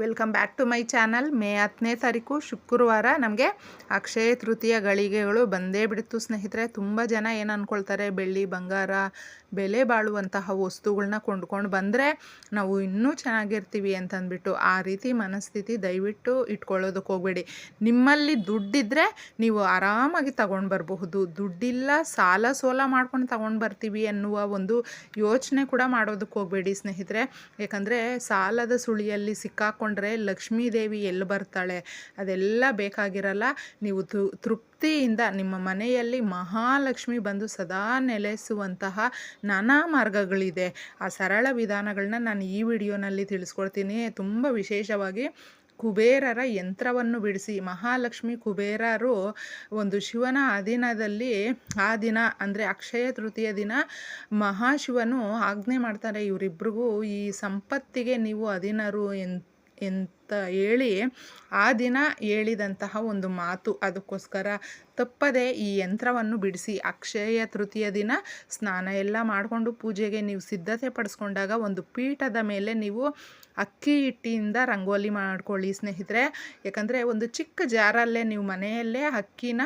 Welcome back to my channel. May ಹತ್ತನೇ ತಾರೀಕು ಶುಕ್ರವಾರ ನಮಗೆ ಅಕ್ಷಯ ತೃತೀಯ ಗಳಿಗೆಗಳು ಬಂದೇ ಬಿಡ್ತು ಸ್ನೇಹಿತರೆ. ತುಂಬ ಜನ ಏನು ಅಂದ್ಕೊಳ್ತಾರೆ ಬೆಳ್ಳಿ, ಬಂಗಾರ, ಬೆಲೆ ಬಾಳುವಂತಹ ವಸ್ತುಗಳನ್ನ ಕೊಂಡ್ಕೊಂಡು ಬಂದರೆ ನಾವು ಇನ್ನೂ ಚೆನ್ನಾಗಿರ್ತೀವಿ ಅಂತಂದ್ಬಿಟ್ಟು ಆ ರೀತಿ ಮನಸ್ಥಿತಿ ದಯವಿಟ್ಟು ಇಟ್ಕೊಳ್ಳೋದಕ್ಕೆ ಹೋಗಬೇಡಿ. ನಿಮ್ಮಲ್ಲಿ ದುಡ್ಡಿದ್ದರೆ ನೀವು ಆರಾಮಾಗಿ ತಗೊಂಡು ಬರಬಹುದು. ದುಡ್ಡಿಲ್ಲ ಸಾಲ ಸೋಲ ಮಾಡ್ಕೊಂಡು ತಗೊಂಡು ಬರ್ತೀವಿ ಅನ್ನುವ ಒಂದು ಯೋಚನೆ ಕೂಡ ಮಾಡೋದಕ್ಕೆ ಹೋಗಬೇಡಿ ಸ್ನೇಹಿತರೆ. ಯಾಕಂದರೆ ಸಾಲದ ಸುಳಿಯಲ್ಲಿ ಸಿಕ್ಕಾಕೊಂಡ್ರೆ ಲಕ್ಷ್ಮೀ ದೇವಿ ಎಲ್ಲಿ ಬರ್ತಾಳೆ? ಅದೆಲ್ಲ ಬೇಕಾಗಿರಲ್ಲ. ನೀವು ತೃಪ್ತಿಯಿಂದ ನಿಮ್ಮ ಮನೆಯಲ್ಲಿ ಮಹಾಲಕ್ಷ್ಮಿ ಬಂದು ಸದಾ ನೆಲೆಸುವಂತಹ ನಾನಾ ಮಾರ್ಗಗಳಿದೆ. ಆ ಸರಳ ವಿಧಾನಗಳನ್ನ ನಾನು ಈ ವಿಡಿಯೋನಲ್ಲಿ ತಿಳಿಸ್ಕೊಡ್ತೀನಿ. ತುಂಬ ವಿಶೇಷವಾಗಿ ಕುಬೇರರ ಯಂತ್ರವನ್ನು ಬಿಡಿಸಿ. ಮಹಾಲಕ್ಷ್ಮಿ ಕುಬೇರರು ಒಂದು ಶಿವನ ಅಧೀನದಲ್ಲಿ ಆ ದಿನ, ಅಂದರೆ ಅಕ್ಷಯ ತೃತೀಯ ದಿನ ಮಹಾಶಿವನು ಆಜ್ಞೆ ಮಾಡ್ತಾರೆ. ಇವರಿಬ್ರಿಗೂ ಈ ಸಂಪತ್ತಿಗೆ ನೀವು ಅಧೀನರು ಎನ್ ಅಂತ ಹೇಳಿ ಆ ದಿನ ಹೇಳಿದಂತಹ ಒಂದು ಮಾತು ಅದಕ್ಕೋಸ್ಕರ ತಪ್ಪದೆ ಈ ಯಂತ್ರವನ್ನು ಬಿಡಿಸಿ ಅಕ್ಷಯ ತೃತೀಯ ದಿನ ಸ್ನಾನ ಎಲ್ಲ ಮಾಡಿಕೊಂಡು ಪೂಜೆಗೆ ನೀವು ಸಿದ್ಧತೆ ಪಡಿಸ್ಕೊಂಡಾಗ ಒಂದು ಪೀಠದ ಮೇಲೆ ನೀವು ಅಕ್ಕಿ ಹಿಟ್ಟಿಯಿಂದ ರಂಗೋಲಿ ಮಾಡ್ಕೊಳ್ಳಿ ಸ್ನೇಹಿತರೆ. ಯಾಕಂದರೆ ಒಂದು ಚಿಕ್ಕ ಜಾರಲ್ಲೇ ನೀವು ಮನೆಯಲ್ಲೇ ಅಕ್ಕಿನ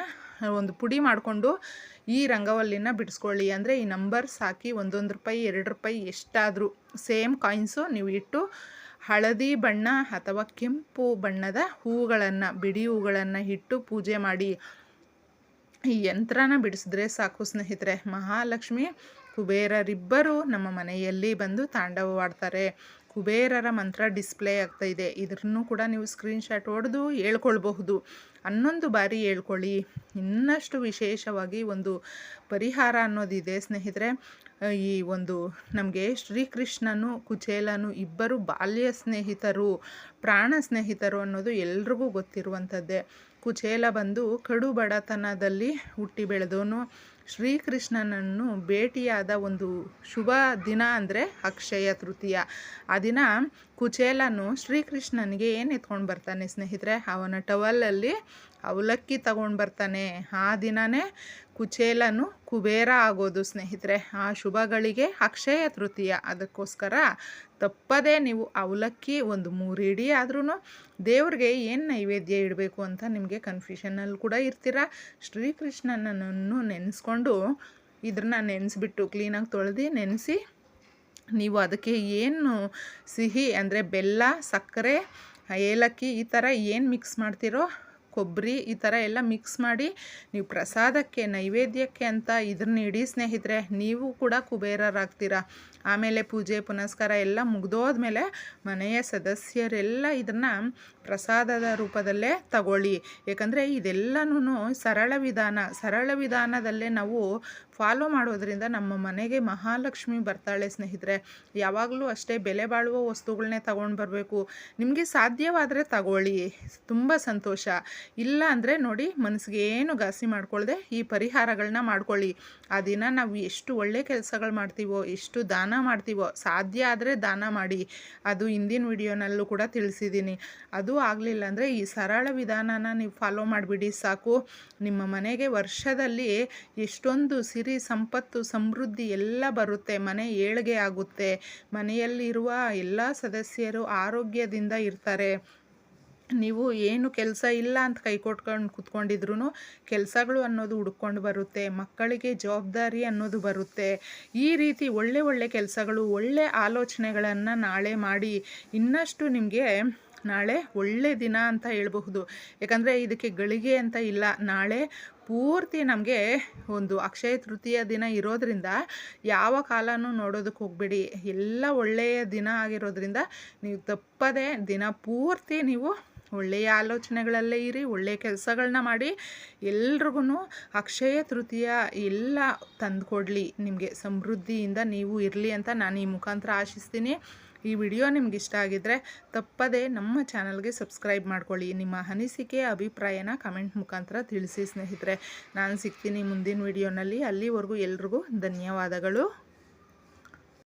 ಒಂದು ಪುಡಿ ಮಾಡಿಕೊಂಡು ಈ ರಂಗವಲ್ಲಿನ ಬಿಡಿಸ್ಕೊಳ್ಳಿ. ಅಂದರೆ ಈ ನಂಬರ್ಸ್ ಹಾಕಿ ಒಂದೊಂದು ರೂಪಾಯಿ, ಎರಡು ರೂಪಾಯಿ ಎಷ್ಟಾದರೂ ಸೇಮ್ ಕಾಯಿನ್ಸು ನೀವು ಇಟ್ಟು ಹಳದಿ ಬಣ್ಣ ಅಥವಾ ಕೆಂಪು ಬಣ್ಣದ ಹೂಗಳನ್ನು ಬಿಡಿ ಹೂಗಳನ್ನು ಇಟ್ಟು ಪೂಜೆ ಮಾಡಿ ಈ ಯಂತ್ರನ ಬಿಡಿಸಿದ್ರೆ ಸಾಕು ಸ್ನೇಹಿತರೆ. ಮಹಾಲಕ್ಷ್ಮಿ ಕುಬೇರರಿಬ್ಬರು ನಮ್ಮ ಮನೆಯಲ್ಲಿ ಬಂದು ತಾಂಡವವಾಡ್ತಾರೆ. ಕುಬೇರರ ಮಂತ್ರ ಡಿಸ್ಪ್ಲೇ ಆಗ್ತಾ ಇದೆ. ಇದನ್ನು ಕೂಡ ನೀವು ಸ್ಕ್ರೀನ್ಶಾಟ್ ಹೊಡೆದು ಹೇಳ್ಕೊಳ್ಬಹುದು. ಹನ್ನೊಂದು ಬಾರಿ ಹೇಳ್ಕೊಳ್ಳಿ. ಇನ್ನಷ್ಟು ವಿಶೇಷವಾಗಿ ಒಂದು ಪರಿಹಾರ ಅನ್ನೋದಿದೆ ಸ್ನೇಹಿತರೆ. ಈ ಒಂದು ನಮಗೆ ಶ್ರೀಕೃಷ್ಣನು, ಕುಚೇಲನು ಇಬ್ಬರು ಬಾಲ್ಯ ಸ್ನೇಹಿತರು, ಪ್ರಾಣ ಸ್ನೇಹಿತರು ಅನ್ನೋದು ಎಲ್ರಿಗೂ ಗೊತ್ತಿರುವಂಥದ್ದೇ. ಕುಚೇಲ ಬಂದು ಕಡು ಬಡತನದಲ್ಲಿ ಹುಟ್ಟಿ ಬೆಳೆದವನು. ಶ್ರೀಕೃಷ್ಣನನ್ನು ಭೇಟಿಯಾದ ಒಂದು ಶುಭ ದಿನ ಅಂದರೆ ಅಕ್ಷಯ ತೃತೀಯ. ಆ ದಿನ ಕುಚೇಲನು ಶ್ರೀಕೃಷ್ಣನಿಗೆ ಏನು ಎತ್ಕೊಂಡು ಬರ್ತಾನೆ ಸ್ನೇಹಿತರೆ? ಅವನ ಟವಲಲ್ಲಿ ಅವಲಕ್ಕಿ ತಗೊಂಡು ಬರ್ತಾನೆ. ಆ ದಿನವೇ ಕುಚೇಲನು ಕುಬೇರ ಆಗೋದು ಸ್ನೇಹಿತರೆ. ಆ ಶುಭಗಳಿಗೆ ಅಕ್ಷಯ ತೃತೀಯ. ಅದಕ್ಕೋಸ್ಕರ ತಪ್ಪದೇ ನೀವು ಅವಲಕ್ಕಿ ಒಂದು ಮೂರು ಇಡಿ ಆದ್ರೂ ದೇವ್ರಿಗೆ ಏನು ನೈವೇದ್ಯ ಇಡಬೇಕು ಅಂತ ನಿಮಗೆ ಕನ್ಫ್ಯೂಷನಲ್ಲಿ ಕೂಡ ಇರ್ತೀರ? ಶ್ರೀಕೃಷ್ಣನನ್ನು ನೆನೆಸ್ಕೊಂಡು ಇದನ್ನ ನೆನೆಸ್ಬಿಟ್ಟು ಕ್ಲೀನಾಗಿ ತೊಳೆದು ನೆನೆಸಿ ನೀವು ಅದಕ್ಕೆ ಏನು ಸಿಹಿ ಅಂದರೆ ಬೆಲ್ಲ, ಸಕ್ಕರೆ, ಏಲಕ್ಕಿ ಈ ಥರ ಏನು ಮಿಕ್ಸ್ ಮಾಡ್ತೀರೋ ಕೊಬ್ಬರಿ ಈ ಥರ ಎಲ್ಲ ಮಿಕ್ಸ್ ಮಾಡಿ ನೀವು ಪ್ರಸಾದಕ್ಕೆ, ನೈವೇದ್ಯಕ್ಕೆ ಅಂತ ಇದನ್ನ ಇಡೀ ಸ್ನೇಹಿತರೆ, ನೀವು ಕೂಡ ಕುಬೇರರಾಗ್ತೀರಾ? ಆಮೇಲೆ ಪೂಜೆ, ಪುನಸ್ಕಾರ ಎಲ್ಲ ಮುಗ್ದೋದ್ಮೇಲೆ ಮನೆಯ ಸದಸ್ಯರೆಲ್ಲ ಇದನ್ನು ಪ್ರಸಾದದ ರೂಪದಲ್ಲೇ ತಗೊಳ್ಳಿ. ಏಕೆಂದರೆ ಇದೆಲ್ಲನೂ ಸರಳ ವಿಧಾನ. ಸರಳ ವಿಧಾನದಲ್ಲೇ ನಾವು ಫಾಲೋ ಮಾಡೋದ್ರಿಂದ ನಮ್ಮ ಮನೆಗೆ ಮಹಾಲಕ್ಷ್ಮಿ ಬರ್ತಾಳೆ ಸ್ನೇಹಿತರೆ. ಯಾವಾಗಲೂ ಅಷ್ಟೇ ಬೆಲೆ ಬಾಳುವ ವಸ್ತುಗಳನ್ನೇ ತಗೊಂಡು ಬರಬೇಕು. ನಿಮಗೆ ಸಾಧ್ಯವಾದರೆ ತಗೊಳ್ಳಿ. ತುಂಬ ಸಂತೋಷ. ಇಲ್ಲ ಅಂದರೆ ನೋಡಿ ಮನಸ್ಸಿಗೆ ಏನು ಘಾಸಿ ಮಾಡ್ಕೊಳ್ಳದೆ ಈ ಪರಿಹಾರಗಳನ್ನ ಮಾಡ್ಕೊಳ್ಳಿ. ಆ ದಿನ ನಾವು ಎಷ್ಟು ಒಳ್ಳೆ ಕೆಲಸಗಳು ಮಾಡ್ತೀವೋ, ಎಷ್ಟು ದಾನ ಮಾಡ್ತೀವೋ, ಸಾಧ್ಯ ಆದರೆ ದಾನ ಮಾಡಿ. ಅದು ಹಿಂದಿನ ವಿಡಿಯೋನಲ್ಲೂ ಕೂಡ ತಿಳಿಸಿದ್ದೀನಿ ಅದು ಆಗಲಿಲ್ಲ ಅಂದರೆ ಈ ಸರಳ ವಿಧಾನನ ನೀವು ಫಾಲೋ ಮಾಡಿಬಿಡಿ, ಸಾಕು. ನಿಮ್ಮ ಮನೆಗೆ ವರ್ಷದಲ್ಲಿ ಎಷ್ಟೊಂದು ಸಿರಿ, ಸಂಪತ್ತು, ಸಮೃದ್ಧಿ ಎಲ್ಲ ಬರುತ್ತೆ. ಮನೆ ಏಳಿಗೆ ಆಗುತ್ತೆ. ಮನೆಯಲ್ಲಿರುವ ಎಲ್ಲ ಸದಸ್ಯರು ಆರೋಗ್ಯದಿಂದ ಇರ್ತಾರೆ. ನೀವು ಏನು ಕೆಲಸ ಇಲ್ಲ ಅಂತ ಕೈ ಕೊಟ್ಕೊಂಡು ಕೂತ್ಕೊಂಡಿದ್ರು ಕೆಲಸಗಳು ಅನ್ನೋದು ಹುಡ್ಕೊಂಡು ಬರುತ್ತೆ, ಮಕ್ಕಳಿಗೆ ಜವಾಬ್ದಾರಿ ಅನ್ನೋದು ಬರುತ್ತೆ. ಈ ರೀತಿ ಒಳ್ಳೆ ಒಳ್ಳೆ ಕೆಲಸಗಳು, ಒಳ್ಳೆ ಆಲೋಚನೆಗಳನ್ನು ನಾಳೆ ಮಾಡಿ ಇನ್ನಷ್ಟು ನಿಮಗೆ ನಾಳೆ ಒಳ್ಳೆ ದಿನ ಅಂತ ಹೇಳಬಹುದು. ಯಾಕಂದರೆ ಇದಕ್ಕೆ ಗಳಿಗೆ ಅಂತ ಇಲ್ಲ, ನಾಳೆ ಪೂರ್ತಿ ನಮಗೆ ಒಂದು ಅಕ್ಷಯ ತೃತೀಯ ದಿನ ಇರೋದ್ರಿಂದ ಯಾವ ಕಾಲನೂ ನೋಡೋದಕ್ಕೆ ಹೋಗಬೇಡಿ. ಎಲ್ಲ ಒಳ್ಳೆಯ ದಿನ ಆಗಿರೋದ್ರಿಂದ ನೀವು ತಪ್ಪದೆ ದಿನ ಪೂರ್ತಿ ನೀವು ಒಳ್ಳೆಯ ಆಲೋಚನೆಗಳಲ್ಲೇ ಇರಿ, ಒಳ್ಳೆಯ ಕೆಲಸಗಳನ್ನ ಮಾಡಿ ಎಲ್ರಿಗೂ ಅಕ್ಷಯ ತೃತೀಯ ಎಲ್ಲ ತಂದುಕೊಡ್ಲಿ. ನಿಮಗೆ ಸಮೃದ್ಧಿಯಿಂದ ನೀವು ಇರಲಿ ಅಂತ ನಾನು ಈ ಮುಖಾಂತರ ಆಶಿಸ್ತೀನಿ. ಈ ವಿಡಿಯೋ ನಿಮ್ಗೆ ಇಷ್ಟ ಆಗಿದ್ರೆ ತಪ್ಪದೇ ನಮ್ಮ ಚಾನಲ್ಗೆ ಸಬ್ಸ್ಕ್ರೈಬ್ ಮಾಡ್ಕೊಳ್ಳಿ. ನಿಮ್ಮ ಅನಿಸಿಕೆ, ಅಭಿಪ್ರಾಯನ ಕಮೆಂಟ್ ಮುಖಾಂತರ ತಿಳಿಸಿ ಸ್ನೇಹಿತರೆ. ನಾನು ಸಿಗ್ತೀನಿ ಮುಂದಿನ ವಿಡಿಯೋನಲ್ಲಿ. ಅಲ್ಲಿವರೆಗೂ ಎಲ್ರಿಗೂ ಧನ್ಯವಾದಗಳು.